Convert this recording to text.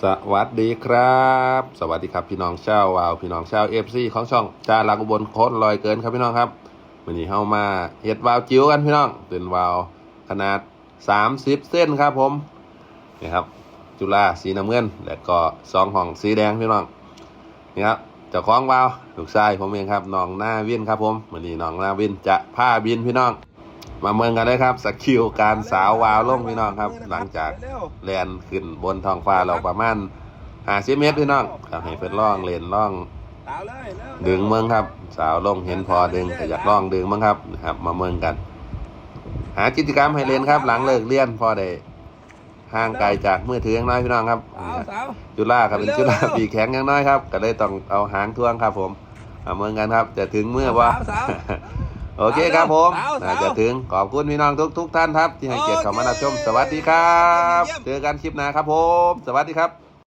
สวัสดีครับ สวัสดีครับพี่น้องชาววาว พี่น้องชาวเอฟซีของช่องจาลากอุบลโคตรลอยเกินครับพี่น้องครับวันนี้เข้ามาเฮ็ดวาวจิ๋วกันพี่น้องเป็นวาวขนาด 30 เส้นครับผมนี่ครับ จุฬาสีน้ำเงิน และก็สองห้องสีแดงพี่น้องนี่ครับเจ้าของวาวลูกชายผมเองครับน้องหน้าวินครับผมวันนี้น้องหน้าวินจะพาบินพี่น้อง มาเมืองกันเลยครับสกิลการสาววาวลงพี่น้องครับ หลังจากแลนขึ้นบนท้องฟ้าเราประมาณหาสิเมตรพี่น้องครับให้เพิ่นล่องเลนล่องสาวเลยเร็วดึงเมืองครับ สาวลงเห็นพอดึงก็อยากล่องดึงมั้งครับนะครับ มาเมืองกัน หากิจกรรมให้เล่นครับ หลังเลิกเรียนพอได้ห่างไกลจากมือถืออย่างน้อยพี่น้องครับสาวสาวจุฬาครับเป็นจุฬาปีแข็งอย่างน้อยครับ ก็เลยต้องเอาหางทวงครับ ผมมาเมืองกันครับ จะถึงเมื่อว่าสาว โอเคครับผมสาวสาวน่าจะถึงขอบคุณพี่น้องทุกทุกๆท่านครับ ที่ให้เกียรติเข้ามารับชม สวัสดีครับเยี่ยมเจอกันคลิปหน้าครับผม สวัสดีครับ